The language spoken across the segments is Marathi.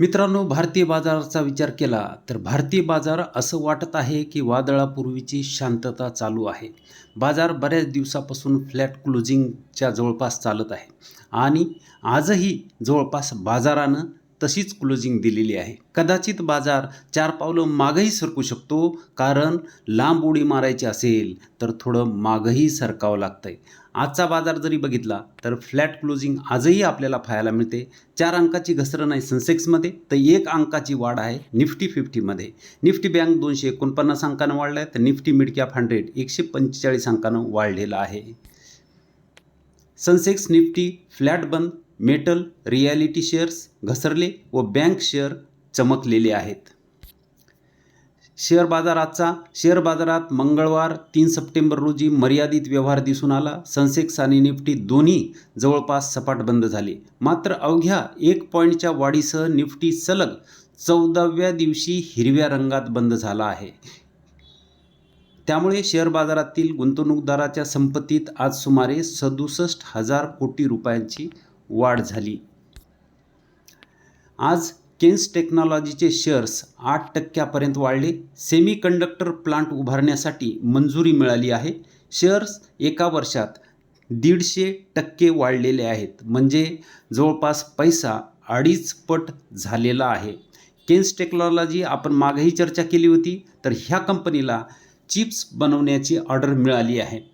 मित्रांनो भारतीय बाजाराचा विचार केला तर भारतीय बाजार असं वाटत आहे की वादळापूर्वीची शांतता चालू आहे. बाजार बऱ्याच दिवसापासून फ्लॅट क्लोजिंगच्या जवळपास चालत आहे. आणि आजही जवळपास बाजारानं तशीच क्लोजिंग दिलेली आहे. कदाचित बाजार चार पावलं मागही सरकू शकतो कारण लांब उडी मारायची असेल तर थोडं मागही सरकावं लागतं आहे आजचा बाजार जरी बघितला तर फ्लॅट क्लोजिंग आजही आपल्याला पाहायला मिळते. चार अंकाची घसरण आहे सेन्सेक्समध्ये तर एक अंकाची वाढ आहे निफ्टी फिफ्टीमध्ये निफ्टी बँक दोनशे एकोणपन्नास अंकानं वाढला आहे तर निफ्टी मिड कॅप हंड्रेड एकशे पंचेचाळीस अंकानं वाढलेला आहे. सनसेक्स निफ्टी फ्लॅट बंद मेटल रियालिटी शेअर्स घसरले व बँक शेअर चमकलेले आहेत. शेअर बाजाराचा शेअर बाजारात मंगळवार तीन सप्टेंबर रोजी मर्यादित व्यवहार दिसून आला. सनसेक्स आणि निफ्टी दोन्ही जवळपास सपाट बंद झाले. मात्र अवघ्या एक पॉईंटच्या वाढीसह निफ्टी सलग चौदाव्या दिवशी हिरव्या रंगात बंद झाला आहे. त्यामुळे शेअर बाजारातील गुंतवणूकदाराच्या संपत्तीत आज सुमारे सदुसष्ट हजार कोटी रुपयांची वाढ झाली. आज केन्स टेक्नॉलॉजीचे शेअर्स आठ टक्क्यापर्यंत वाढले. सेमी कंडक्टर प्लांट उभारण्यासाठी मंजुरी मिळाली आहे. शेअर्स एका वर्षात दीडशे टक्के वाढलेले आहेत. म्हणजे जवळपास पैसा अडीच पट झालेला आहे. केन्स टेक्नॉलॉजी आपण मागेही चर्चा केली होती तर ह्या कंपनीला चिप्स बनवण्याची ऑर्डर मिळाली आहे.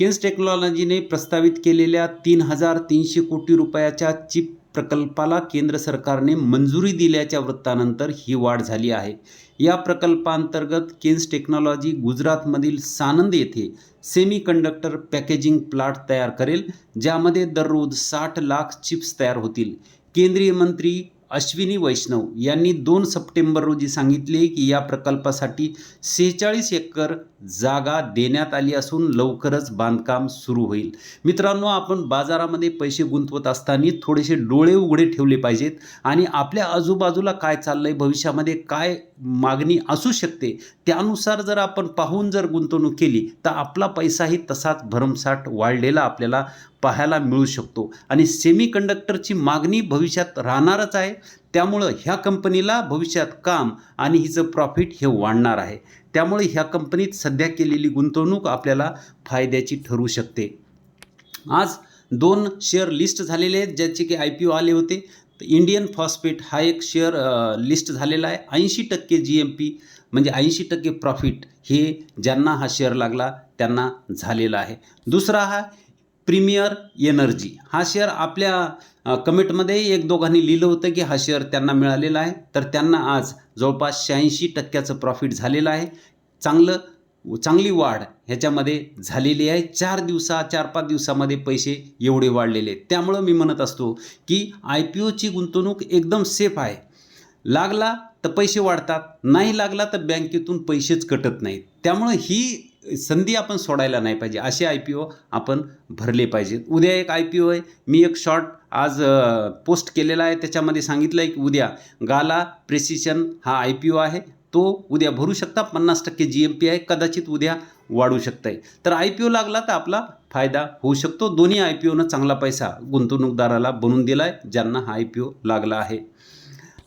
केन्स टेक्नॉलॉजीने प्रस्तावित केलेल्या तीन हजार तीनशे कोटी रुपयाच्या चिप प्रकल्पाला केंद्र सरकारने मंजुरी दिल्याच्या वृत्तानंतर ही वाढ झाली आहे. या प्रकल्पांतर्गत केन्स टेक्नॉलॉजी गुजरातमधील सानंद येथे सेमी कंडक्टर पॅकेजिंग प्लांट तयार करेल ज्यामध्ये दररोज साठ लाख चिप्स तयार होतील. केंद्रीय मंत्री अश्विनी वैष्णव यांनी दोन सप्टेंबर रोजी सांगितले की या प्रकल्पासाठी सेहेचाळीस एकर जागा देण्यात आली असून लवकरच बांधकाम सुरू होईल. मित्रांनो आपण बाजारामध्ये पैसे गुंतवत असताना थोडेसे डोळे उघडे ठेवले पाहिजेत आणि आपल्या आजूबाजूला काय चाललंय भविष्यामध्ये काय मागणी असू शकते त्यानुसार जर आपण पाहून जर गुंतवणूक केली तर आपला पैसाही तसाच भरमसाठ वाढलेला आपल्याला पाहायला मिळू शकतो. आणि सेमी कंडक्टरची मागणी भविष्यात राहणारच आहे. त्यामुळं ह्या कंपनीला भविष्यात काम आणि हिचं प्रॉफिट हे वाढणार आहे. त्यामुळे ह्या कंपनीत सध्या केलेली गुंतवणूक आपल्याला फायद्याची ठरू शकते. आज दोन शेअर लिस्ट झालेले आहेत ज्याचे की आय पी ओ आले होते. तर इंडियन फॉस्फेट हा एक शेअर लिस्ट झालेला आहे. ऐंशी टक्के जी एम पी म्हणजे ऐंशी टक्के प्रॉफिट हे ज्यांना हा शेअर लागला त्यांना झालेला आहे. दुसरा हा प्रीमियर एनर्जी. हा शेअर आपल्या कमेंटमध्ये एक दोघांनी लिहिलं होतं की हा शेअर त्यांना मिळालेला आहे. तर त्यांना आज जवळपास शहाऐंशी टक्क्याचं प्रॉफिट झालेलं आहे. चांगलं चांगली वाढ ह्याच्यामध्ये झालेली आहे. चार दिवसा चार पाच दिवसामध्ये पैसे एवढे वाढलेले आहेत. त्यामुळं मी म्हणत असतो की आय पी ओची गुंतवणूक एकदम सेफ आहे. लागला तर पैसे वाढतात. नाही लागला तर बँकेतून पैसेच कटत नाहीत. त्यामुळं ही संधी आपण सोडायला नाही पाहिजे. असे आय पी ओ आपण भरले पाहिजेत. उद्या एक आय पी ओ आहे. मी एक शॉर्ट आज पोस्ट केलेला आहे. त्याच्यामध्ये सांगितलं आहे की उद्या गाला प्रेसिशन हा आय पी ओ आहे. तो उद्या भरू शकता. पन्नास टक्के जी एम पी आहे. कदाचित उद्या वाढू शकतं आहे तर आय पी ओ लागला तर आपला फायदा होऊ शकतो. दोन्ही आय पी ओनं चांगला पैसा गुंतवणूकदाराला बनवून दिला आहे ज्यांना हा आय पी ओ लागला आहे.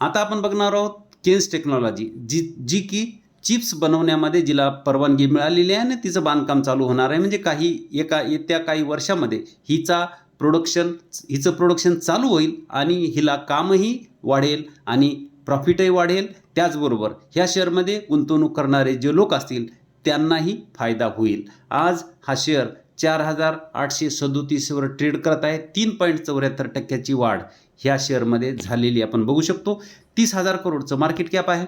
आता आपण बघणार आहोत केन्स टेक्नॉलॉजी जी जी की चिप्स बनवण्यामध्ये जिला परवानगी मिळालेली आहे आणि तिचं बांधकाम चालू होणार आहे. म्हणजे काही एका येत्या काही वर्षामध्ये हिचा प्रोडक्शन हिचं प्रोडक्शन चालू होईल आणि हिला कामही वाढेल आणि प्रॉफिटही वाढेल. त्याचबरोबर ह्या शेअरमध्ये गुंतवणूक करणारे जे लोक असतील त्यांनाही फायदा होईल. आज हा शेअर चार हजार आठशे सदोतीसवर ट्रेड करत आहे. तीन पॉईंट चौऱ्याहत्तर टक्क्याची वाढ ह्या शेअरमध्ये झालेली आपण बघू शकतो. तीस हजार करोडचं मार्केट कॅप आहे.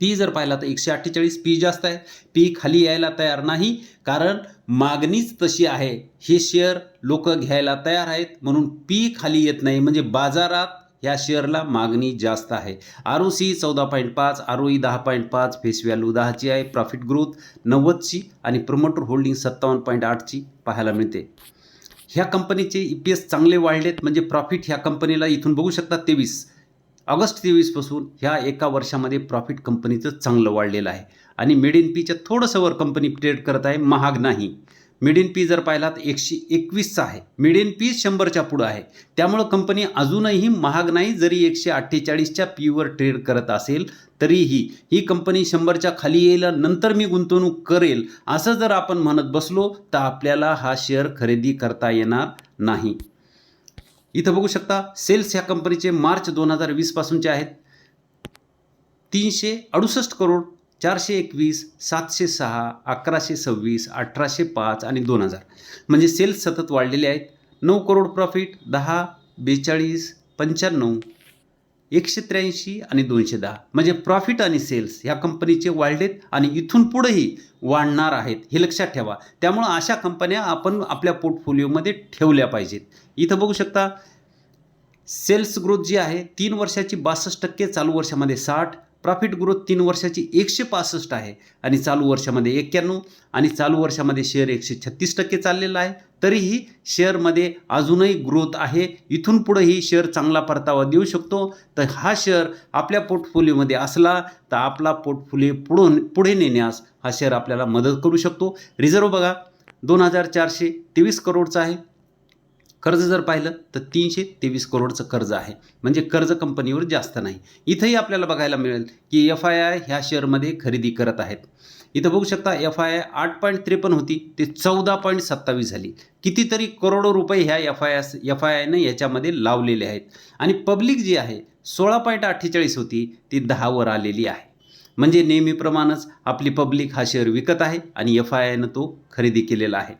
पी जर पाहिला तर एकशे अठ्ठेचाळीस पी जास्त आहे. पी खाली यायला तयार नाही. कारण मागणीच तशी आहे. हे शेअर लोक घ्यायला तयार आहेत. म्हणून पी खाली येत नाही. म्हणजे बाजारात ह्या शेअरला मागणी जास्त आहे. आर ओ सी चौदा पॉईंट पाच आर ओ ई दहा पॉईंट पाच फेस व्हॅल्यू दहाची आहे. प्रॉफिट ग्रोथ नव्वदची आणि प्रमोटर होल्डिंग सत्तावन्न पॉईंट आठची पाहायला मिळते. ह्या कंपनीचे ई पी एस चांगले वाढलेत. म्हणजे प्रॉफिट ह्या कंपनीला इथून बघू शकता तेवीस. ऑगस्ट तेवीसपासून ह्या एका वर्षामध्ये प्रॉफिट कंपनीचं चांगलं वाढलेलं आहे. आणि मिड इन पीच्या थोडंसं वर कंपनी ट्रेड करत आहे महाग नाही. मिड इन पी जर पाहिला तर एकशे एकवीसचा आहे. मिड इन पी शंभरच्या पुढं आहे. त्यामुळं कंपनी अजूनही महाग नाही जरी एकशे अठ्ठेचाळीसच्या पीवर ट्रेड करत असेल तरीही ही कंपनी शंभरच्या खाली येईल नंतर मी गुंतवणूक करेल असं जर आपण म्हणत बसलो तर आपल्याला हा शेअर खरेदी करता येणार नाही. इथं बघू शकता सेल्स ह्या कंपनीचे मार्च दोन हजार वीसपासूनचे आहेत. तीनशे अडुसष्ट करोड चारशे एकवीस सातशे सहा अकराशे सव्वीस अठराशे पाच आणि दोन हजार. म्हणजे सेल्स सतत वाढलेले आहेत. नऊ करोड प्रॉफिट दहा बेचाळीस पंच्याण्णव एकशे त्र्याऐंशी आणि दोनशे दहा. म्हणजे प्रॉफिट आणि सेल्स ह्या कंपनीचे वाढलेत आणि इथून पुढेही वाढणार आहेत हे लक्षात ठेवा. त्यामुळं अशा कंपन्या आपण आपल्या पोर्टफोलिओमध्ये ठेवल्या पाहिजेत. इथं बघू शकता सेल्स ग्रोथ जी आहे तीन वर्षाची बासष्ट टक्के चालू वर्षामध्ये साठ. प्रॉफिट ग्रोथ तीन वर्षाची एकशे पासष्ट आहे आणि चालू वर्षामध्ये एक्क्याण्णव आणि चालू वर्षामध्ये शेअर एकशे छत्तीस टक्के चाललेला आहे. तरीही शेअरमध्ये अजूनही ग्रोथ आहे. इथून पुढेही शेअर चांगला परतावा देऊ शकतो. तर हा शेअर आपल्या पोर्टफोलिओमध्ये असला तर आपला पोर्टफोलिओ पुढून पुढे नेण्यास हा शेअर आपल्याला मदत करू शकतो. रिझर्व बघा दोन हजार चारशे तेवीस करोडचा आहे. कर्ज जर पाहिलं तर तीनशे तेवीस करोडचं कर्ज आहे. म्हणजे कर्ज कंपनीवर जास्त नाही. इथंही आपल्याला बघायला मिळेल की एफ आय आय ह्या शेअरमध्ये खरेदी करत आहेत. इथं बघू शकता एफ आय आय आठ पॉईंट त्रेपन्न होती ते चौदा पॉईंट सत्तावीस झाली. कितीतरी करोडो रुपये ह्या F I S F I आयनं याच्यामध्ये लावलेले आहेत. आणि पब्लिक जी आहे सोळा पॉईंट अठ्ठेचाळीस होती ती दहावर आलेली आहे. म्हणजे नेहमीप्रमाणेच आपली पब्लिक हा शेअर विकत आहे आणि एफ आय आयनं तो खरेदी केलेला आहे.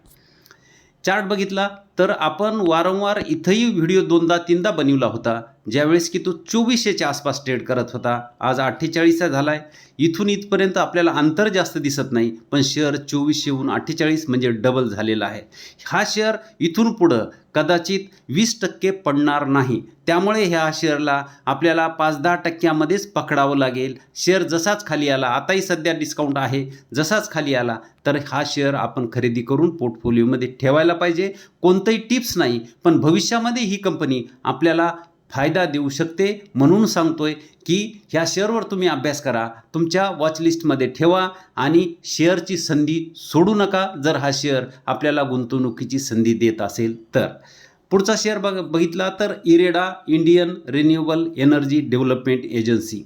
चार्ट बघितला तर आपण वारंवार इथंही व्हिडिओ दोनदा तीनदा बनवला होता. ज्यावेळेस की तो चोवीसशेच्या आसपास ट्रेड करत होता. आज अठ्ठेचाळीसचा झाला आहे इथून इथपर्यंत आपल्याला अंतर जास्त दिसत नाही पण शेअर चोवीसशेहून अठ्ठेचाळीस म्हणजे डबल झालेला आहे. हा शेअर इथून पुढं कदाचित वीस टक्के पडणार नाही. त्यामुळे ह्या शेअरला आपल्याला पाच दहा टक्क्यामध्येच पकडावं लागेल. शेअर जसाच खाली आला आताही सध्या डिस्काउंट आहे. जसाच खाली आला तर हा शेअर आपण खरेदी करून पोर्टफोलिओमध्ये ठेवायला पाहिजे. कोणतंही टिप्स नाही पण भविष्यामध्ये ही कंपनी आपल्याला फायदा देऊ शकते म्हणून सांगतोय की ह्या शेअरवर तुम्ही अभ्यास करा तुमच्या वॉचलिस्टमध्ये ठेवा आणि शेअरची संधी सोडू नका जर हा शेअर आपल्याला गुंतवणुकीची संधी देत असेल तर. पुढचा शेअर बघ बघितला तर IREDA Indian renewable energy development agency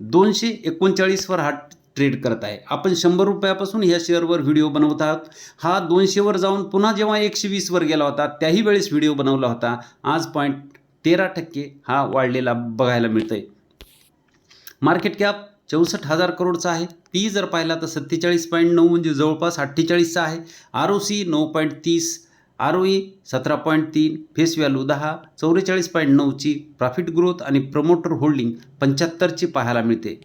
दोनशे एकोणचाळीसवर हा ट्रेड करत आहे. आपण शंभर रुपयापासून ह्या शेअरवर व्हिडिओ बनवत आहोत. हा दोनशेवर जाऊन पुन्हा जेव्हा एकशे वीसवर गेला होता त्याही वेळेस व्हिडिओ बनवला होता. आज पॉईंट तेरा टक्के हा वाढलेला बघायला मिळतं आहे मार्केट कॅप चौसष्ट हजार करोडचा आहे. ती जर पाहिला तर सत्तेचाळीस पॉईंट नऊ म्हणजे जवळपास अठ्ठेचाळीसचा आहे. आर ओ सी नऊ पॉईंट तीस आर ओ ई सतरा पॉईंट तीन फेस व्हॅल्यू दहा चौवेचाळीस पॉईंट नऊची प्रॉफिट ग्रोथ आणि प्रमोटर होल्डिंग पंच्याहत्तरची पाहायला मिळते.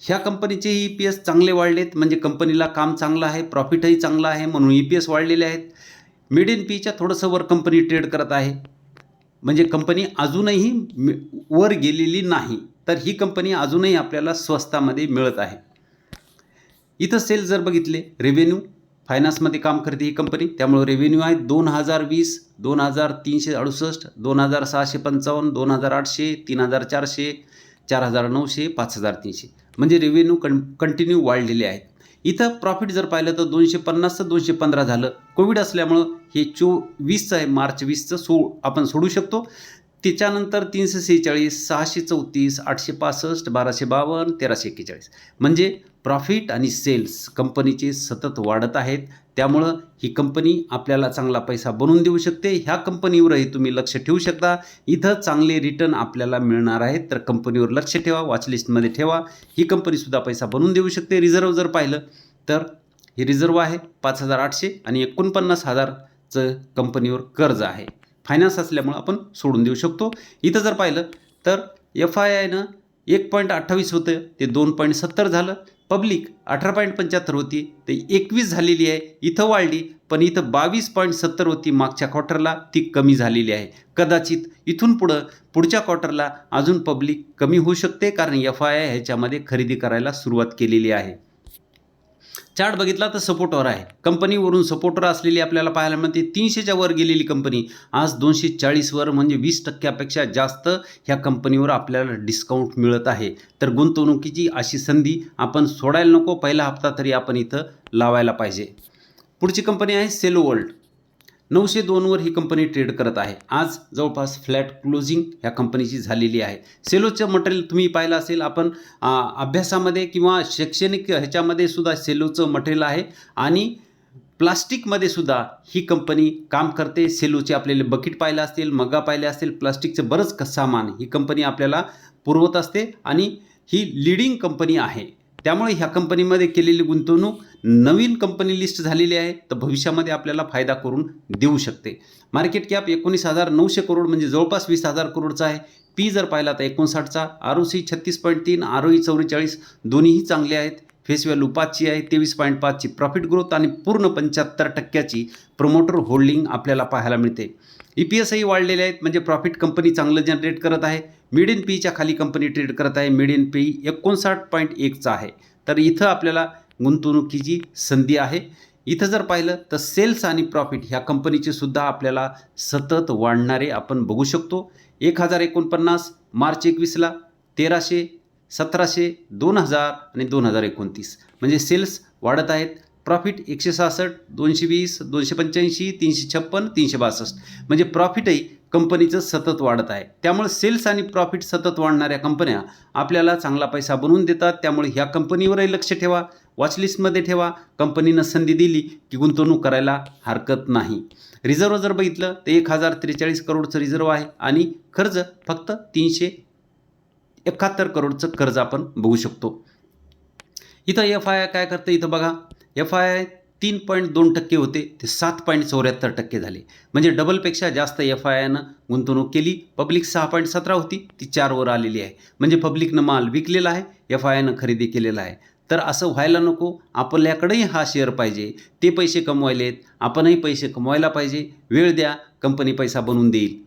ह्या कंपनीचे ई पी एस चांगले वाढलेत म्हणजे कंपनीला काम चांगलं आहे प्रॉफिटही चांगलं आहे म्हणून ई पी एस वाढलेले आहेत. मिड इन पीच्या थोडंसं वर कंपनी ट्रेड करत आहे. म्हणजे कंपनी अजूनही मि- वर गेलेली नाही. तर ही कंपनी अजूनही आपल्याला स्वस्तामध्ये मिळत आहे. इथं सेल जर बघितले रेव्हेन्यू फायनान्समध्ये काम करते ही कंपनी. त्यामुळे रेव्हेन्यू आहे दोन हजार वीस दोन हजार तीनशे अडुसष्ट दोन हजार सहाशे पंचावन्न दोन हजार आठशे तीन हजार चारशे चार हजार नऊशे पाच हजार तीनशे. म्हणजे रेव्हेन्यू कं कंटिन्यू वाढलेले आहेत इथं प्रॉफिट जर पाहिलं तर दोनशे पन्नासचं दोनशे पंधरा झालं. कोविड असल्यामुळं हे चो वीसचं आहे मार्च वीसचं सो आपण सोडू शकतो. त्याच्यानंतर तीनशे सेहेचाळीस सहाशे चौतीस आठशे पासष्ट बाराशे बावन्न तेराशे एक्केचाळीस. म्हणजे प्रॉफिट आणि सेल्स कंपनीचे सतत वाढत आहेत. त्यामुळं ही कंपनी आपल्याला चांगला पैसा बनवून देऊ शकते. ह्या कंपनीवरही तुम्ही लक्ष ठेवू शकता. इथं चांगले रिटर्न आपल्याला मिळणार आहेत. तर कंपनीवर लक्ष ठेवा वॉचलिस्टमध्ये ठेवा. ही कंपनीसुद्धा पैसा बनवून देऊ शकते. रिझर्व जर पाहिलं तर हे रिझर्व आहे पाच हजार आठशे आणि एकोणपन्नास हजारचं कंपनीवर कर्ज आहे. फायनान्स असल्यामुळं आपण सोडून देऊ शकतो. इथं जर पाहिलं तर एफ आय आयनं एक पॉईंट अठ्ठावीस होतं. ते दोन पॉईंट सत्तर झालं. पब्लिक अठरा पॉईंट पंच्याहत्तर होती ते एकवीस झालेली आहे इथं वाढली पण इथं बावीस पॉईंट सत्तर होती मागच्या क्वार्टरला ती कमी झालेली आहे. कदाचित इथून पुढं पुढच्या क्वार्टरला अजून पब्लिक कमी होऊ शकते कारण एफ आय आय ह्याच्यामध्ये खरेदी करायला सुरुवात केलेली आहे. चार्ट बघितला तर सपोर्टवर आहे. कंपनीवरून सपोर्टर असलेली आपल्याला पाहायला मिळते. तीनशेच्या वर गेलेली कंपनी आज दोनशे चाळीसवर म्हणजे वीस टक्क्यापेक्षा जास्त ह्या कंपनीवर आपल्याला डिस्काउंट मिळत आहे. तर गुंतवणुकीची अशी संधी आपण सोडायला नको. पहिला हप्ता तरी आपण इथं लावायला पाहिजे. पुढची कंपनी आहे सेलो वर्ल्ड नऊशे दोनवर ही कंपनी ट्रेड करत आहे. आज जवळपास फ्लॅट क्लोजिंग ह्या कंपनीची झालेली आहे. सेलोचं मटेरियल तुम्ही पाहिलं असेल आपण अभ्यासामध्ये किंवा शैक्षणिक ह्याच्यामध्ये सुद्धा सेलोचं मटेरियल आहे. आणि प्लास्टिकमध्ये सुद्धा ही कंपनी काम करते. सेलोचे आपल्याला बकेट पाहिलं असतील मग्गा पाहिले असतील प्लास्टिकचं बरंच क- सामान ही कंपनी आपल्याला पुरवत असते. आणि ही लिडिंग कंपनी आहे. त्यामुळे ह्या कंपनीमध्ये केलेली गुंतवणूक नवीन कंपनी लिस्ट झालेली आहे तर भविष्यामध्ये आपल्याला फायदा करून देऊ शकते. मार्केट कॅप एकोणीस हजार नऊशे करोड म्हणजे जवळपास वीस हजार करोडचा आहे. पी जर पाहिला तर एकोणसाठचा आर ओ सी छत्तीस पॉईंट तीन आर ओ ई चौवेचाळीस दोन्हीही चांगले आहेत. फेस व्हॅल्यू पाचची आहे तेवीस पॉईंट पाचची. प्रॉफिट ग्रोथ आणि पूर्ण पंच्याहत्तर टक्क्याची प्रमोटर होल्डिंग आपल्याला पाहायला मिळते. ई पी एसही वाढलेले आहेत म्हणजे प्रॉफिट कंपनी चांगलं जनरेट करत आहे. मिड इन पीच्या खाली कंपनी ट्रेड करत आहे. मिड इन पी एकोणसाठ पॉईंट एकचा आहे. तर इथं आपल्याला गुंतवणुकीची संधी आहे. इथं जर पाहिलं तर सेल्स आणि प्रॉफिट ह्या कंपनीचे सुद्धा आपल्याला सतत वाढणारे आपण बघू शकतो. एक हजार एकोणपन्नास मार्च एकवीसला तेराशे सतराशे दोन हजार आणि दोन हजार एकोणतीस. म्हणजे सेल्स वाढत आहेत. प्रॉफिट एकशे सहासष्ट दोनशे वीस दोनशे पंच्याऐंशी तीनशे छप्पन तीनशे बासष्ट. म्हणजे प्रॉफिटही कंपनीचं सतत वाढत आहे. त्यामुळे सेल्स आणि प्रॉफिट सतत वाढणाऱ्या कंपन्या आपल्याला चांगला पैसा बनवून देतात. त्यामुळे ह्या कंपनीवरही लक्ष ठेवा. वॉचलिस्टमध्ये ठेवा. कंपनीनं संधी दिली की गुंतवणूक करायला हरकत नाही. रिझर्व जर बघितलं तर एक हजार त्रेचाळीस करोडचं रिझर्व आहे आणि कर्ज फक्त तीनशे एकाहत्तर करोडचं कर्ज आपण बघू शकतो. इथं एफ आय आय काय करतं? इथं बघा. एफ आय आय तीन पॉईंट दोन टक्के होते ते सात पॉईंट चौऱ्याहत्तर टक्के झाले. म्हणजे डबलपेक्षा जास्त एफ आय आयनं गुंतवणूक केली. पब्लिक सहा पॉईंट सतरा होती ती चारवर आलेली आहे. म्हणजे पब्लिकनं माल विकलेला आहे एफ आय आयनं खरेदी केलेला आहे. तर असं व्हायला नको आपल्याकडेही हा शेअर पाहिजे. ते पैसे कमवायलेत आपणही पैसे कमवायला पाहिजे. वेळ द्या कंपनी पैसा बनवून देईल.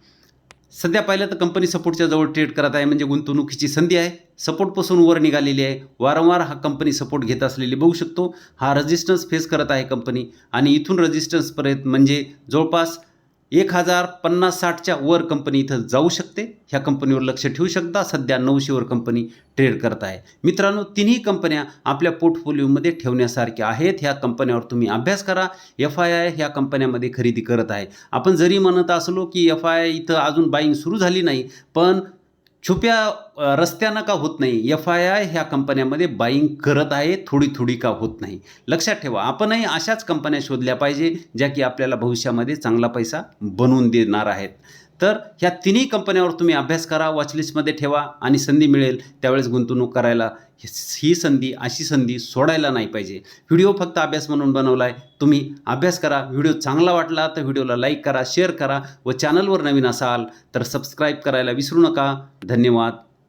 सध्या पाहिलं तर कंपनी सपोर्टच्या जवळ ट्रेड करत आहे म्हणजे गुंतवणुकीची संधी आहे. सपोर्टपासून वर निघालेली आहे. वारंवार हा कंपनी सपोर्ट घेत असलेली बघू शकतो. हा रजिस्टन्स फेस करत आहे कंपनी आणि इथून रजिस्टन्सपर्यंत म्हणजे जवळपास एक हजार पन्नास साठच्या वर कंपनी इथं जाऊ शकते. ह्या कंपनीवर लक्ष ठेवू शकता. सध्या नऊशेवर कंपनी ट्रेड करत आहे. मित्रांनो तिन्ही कंपन्या आपल्या पोर्टफोलिओमध्ये ठेवण्यासारख्या आहेत. ह्या कंपन्यावर तुम्ही अभ्यास करा. एफ आय आय ह्या कंपन्यामध्ये खरेदी करत आहे. आपण जरी म्हणत असलो की एफ आय आय इथं अजून बाईंग सुरू झाली नाही पण छुप्या रस्त्यानं का होत नाही? एफ आय आय ह्या कंपन्यामध्ये बाईंग करत आहे थोडी थोडी का होत नाही? लक्षात ठेवा आपणही अशाच कंपन्या शोधल्या पाहिजे ज्या की आपल्याला भविष्यामध्ये चांगला पैसा बनवून देणार आहेत. तर ह्या तिन्ही कंपन्यावर तुम्ही अभ्यास करा वॉचलिस्टमध्ये ठेवा आणि संधी मिळेल त्यावेळेस गुंतवणूक करायला ही संधी अशी संधी सोडायला नाही पाहिजे. व्हिडिओ फक्त अभ्यास म्हणून बनवला आहे तुम्ही अभ्यास करा व्हिडिओ चांगला वाटला तर व्हिडिओला लाईक करा शेअर करा व चॅनलवर नवीन असाल तर सबस्क्राईब करायला विसरू नका. धन्यवाद.